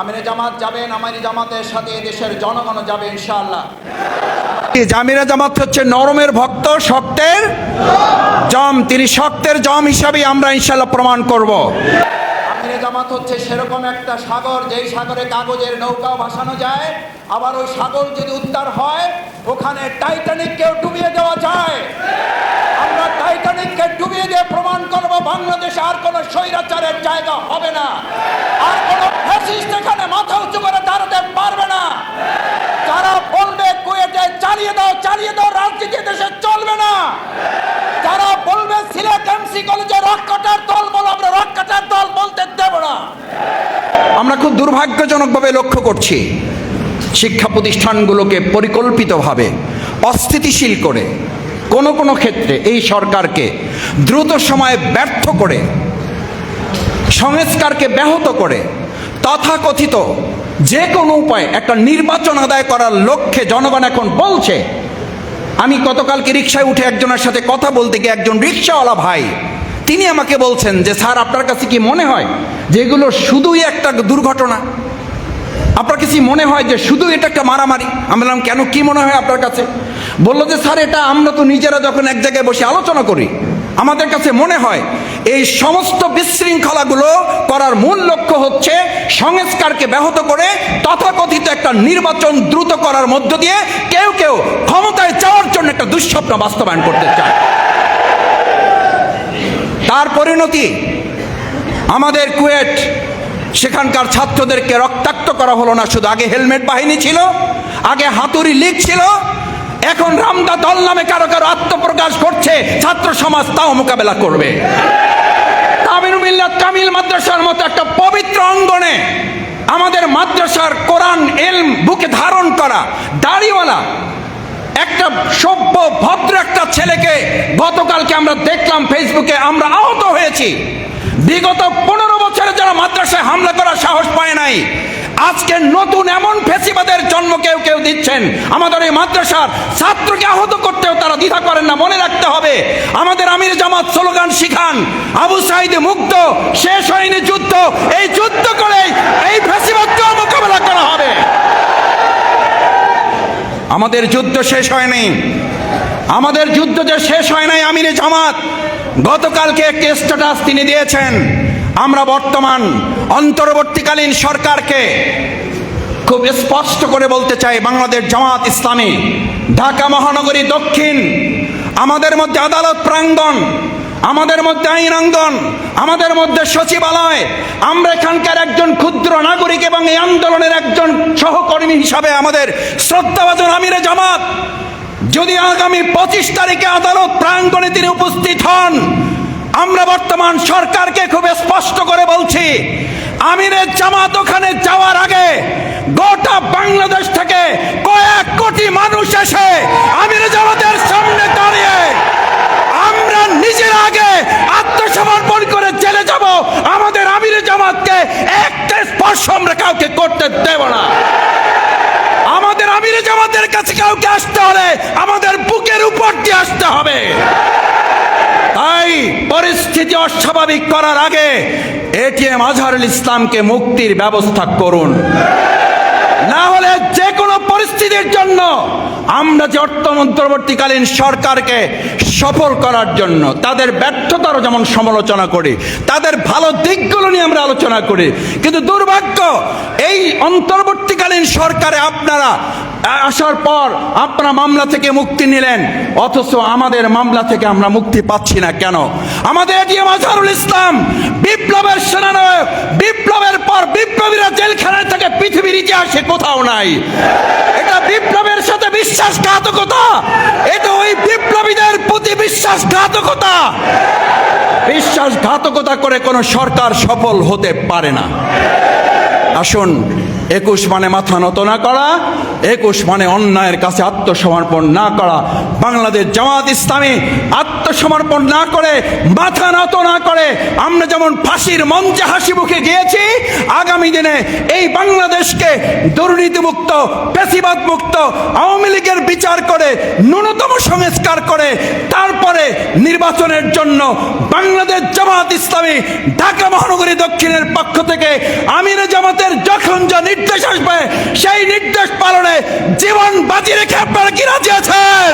আমিরে জামাত যাবেন আমার জামাতের সাথে দেশের জনগণ যাবে ইনশাআল্লাহ। জামিরা জামাত হচ্ছে নরমের ভক্ত শক্তের জম। তিনি শক্তের জম হিসাবে আমরা ইনশাল্লাহ প্রমাণ করব। আমিরে জামাত হচ্ছে সেরকম একটা সাগর যেই সাগরে কাগজের নৌকাও ভাসানো যায় আবার ওই সাগর যদি উদ্ধার হয় ওখানে টাইটানিককেও ডুবিয়ে দেওয়া যায়। আমরা টাইটানিককে ডুবিয়ে দিয়ে প্রমাণ করব বাংলাদেশে আর কোনো স্বৈরাচারের জায়গা হবে না। চালিয়ে দাও রাজনীতি দেশে চলবে না। যারা বলবে, সিলেট এমসি কলেজে রক্ষাটার দল বলো, আমরা রক্ষাটার দল বলতে দেব না। আমরা খুব দুর্ভাগ্যজনকভাবে লক্ষ্য করছি, শিক্ষা প্রতিষ্ঠানগুলোকে পরিকল্পিতভাবে অস্থিতিশীল করে কোনো কোনো ক্ষেত্রে এই সরকারকে দ্রুত সময়ে ব্যর্থ করে, সংস্কারকে ব্যাহত করে, তথাকথিত যে কোনো উপায়ে একটা নির্বাচন আদায় করার লক্ষ্যে জনগণ এখন বলছে আমি কতকালকে রিক্সায় উঠে একজনের সাথে কথা বলতে গিয়ে একজন রিক্সাওয়ালা ভাই, তিনি আমাকে বলছেন যে, স্যার, আপনার কাছে কি মনে হয় যে এগুলো শুধুই একটা দুর্ঘটনা? আপনার কাছে মনে হয় যে শুধু এটা একটা মারামারি? আমি বললাম, কেন? কি মনে হয় আপনার কাছে? বলল যে, স্যার, এটা আমরা তো নিজেরা যখন এক জায়গায় বসে আলোচনা করি আমাদের কাছে মনে হয় এই সমস্ত বিশৃঙ্খলাগুলো করার মূল লক্ষ্য হচ্ছে সংস্কারকে ব্যাহত করে তথাকথিত একটা নির্বাচন দ্রুত করার মধ্য দিয়ে কেউ কেউ ক্ষমতায় যাওয়ার জন্য একটা দুঃস্বপ্ন বাস্তবায়ন করতে চায়। তার পরিণতি, আমাদের কুয়েট, সেখানকার ছাত্রদেরকে রক্তাক্ত করা হলো না, শুধু আগে হেলমেট বাহিনী ছিল, আগে হাতুড়ি লীগ ছিল এখন রামদা দল নামে কারও কারও আত্মপ্রকাশ করছে ছাত্র সমাজ তাও মোকাবেলা করবে। তামিল মিল্লাত কামিল মাদ্রাসার মতো একটা পবিত্র অঙ্গনে আমাদের মাদ্রাসার কোরআন, এলম, বুকে ধারণ করা দাড়িওয়ালা, একটা সভ্য, ভদ্র একটা ছেলেকে গতকালকে আমরা দেখলাম ফেসবুকে, আমরা আহত হয়েছি। বিগত পনেরো বছরে যারা মাদ্রাসায় হামলা করার সাহস দিচ্ছেন। আমাদের এই মাদ্রাসার ছাত্রকে আহত করতেও তারা দ্বিধা করেন না, মনে রাখতে হবে। আমাদের আমির জামাত স্লোগান শিখান, আবু সাইদে মুক্ত, শেষ হয়নি যুদ্ধ, এই যুদ্ধ করেই এই ফেসিবাদকেও মোকাবেলা করা হবে। আমাদের যুদ্ধ শেষ হয়নি। আমাদের যুদ্ধ যে শেষ হয় নাই, আমির জামাত, গতকালকে একটি স্ট্যাটাস তিনি দিয়েছেন। আমরা বর্তমান, অন্তর্বর্তীকালীন সরকারকে খুব স্পষ্ট করে বলতে চাই, বাংলাদেশ জামাত ইসলামী, ঢাকা মহানগরী দক্ষিণ, আমাদের মধ্যে আদালত প্রাঙ্গণ, আমাদের মধ্যে আইনাঙ্গন আমাদের মধ্যে সচিবালয়, আমরা এখানকার একজন ক্ষুদ্র নাগরিক এবং এই আন্দোলনের একজন সহকর্মী হিসাবে আমাদের শ্রদ্ধাভাজন আমিরে জামাত, যদি আগামী পঁচিশ তারিখে আদালত প্রাঙ্গণে তিনি উপস্থিত হন, আমরা বর্তমান সরকারকে খুব স্পষ্ট আমিরের জামাত ওখানে যাওয়ার আগে গোটা বাংলাদেশ থেকে কয়েক কোটি মানুষ এসে আমিরের জামাতের সামনে দাঁড়িয়ে আমরা নিজের আগে আত্মসমর্পণ করে জেলে যাব। আমাদের আমিরে জামাতকে একটা স্পর্শ আমরা কাউকে করতে দেব না। আমাদের আমিরে জামাতের কাছে কাউকে আসতে হলে আমাদের বুকের উপর দিয়ে আসতে হবে। তাই পরিস্থিতি অস্বাভাবিক করার আগে এটিএম আজহারুল ইসলামকে মুক্তির ব্যবস্থা করুন। না হলে যে কোনো পরিস্থিতির জন্য আমরা যে অর্থ অন্তর্বর্তীকালীন সরকারকে সফল করার জন্য, তাদের ব্যর্থতারও যেমন সমালোচনা করি, তাদের ভালো দিকগুলো নিয়ে আমরা আলোচনা করি, কিন্তু দুর্ভাগ্য, এই অন্তর্বর্তীকালীন সরকারে আপনারা আসার পর আপনারা মামলা থেকে মুক্তি নিলেন। অথচ আমাদের মামলা থেকে আমরা মুক্তি পাচ্ছি না কেন? আমাদের এটিএম আজহারুল ইসলাম বিপ্লবের সেনানায়ক, বিপ্লবের পর বিপ্লবীরা জেলখানায় থেকে, পৃথিবীর ইতিহাসে কোথাও নাই। এটা বিপ্লবের সাথে বিশ্বাসঘাতকতা। এটা ওই বিপ্লবীদের প্রতি বিশ্বাসঘাতকতা। বিশ্বাসঘাতকতা করে কোনো সরকার সফল হতে পারে না। আসুন, একুশ মানে মাথা নত না করা, একুশ মানে অন্যায়ের কাছে আত্মসমর্পণ না করা। বাংলাদেশ জামাত ইসলামী আত্মসমর্পণ না করে, মাথা নত না করে। আমরা যেমন ফাঁসির মঞ্চে হাসি মুখে গিয়েছি, আগামী দিনে এই বাংলাদেশকে দুর্নীতিমুক্ত পেশিবাদ মুক্ত আওয়ামী লীগের বিচার করে, ন্যূনতম সংস্কার করে, তারপরে নির্বাচনের জন্য বাংলাদেশ জামাত ইসলামী ঢাকা মহানগরী দক্ষিণের পক্ষ থেকে আমিরে আমাদের যখন যা নির্দেশ আসবে সেই নির্দেশ পালনে জীবন বাজি রেখে আপনারা কিনা দিয়েছেন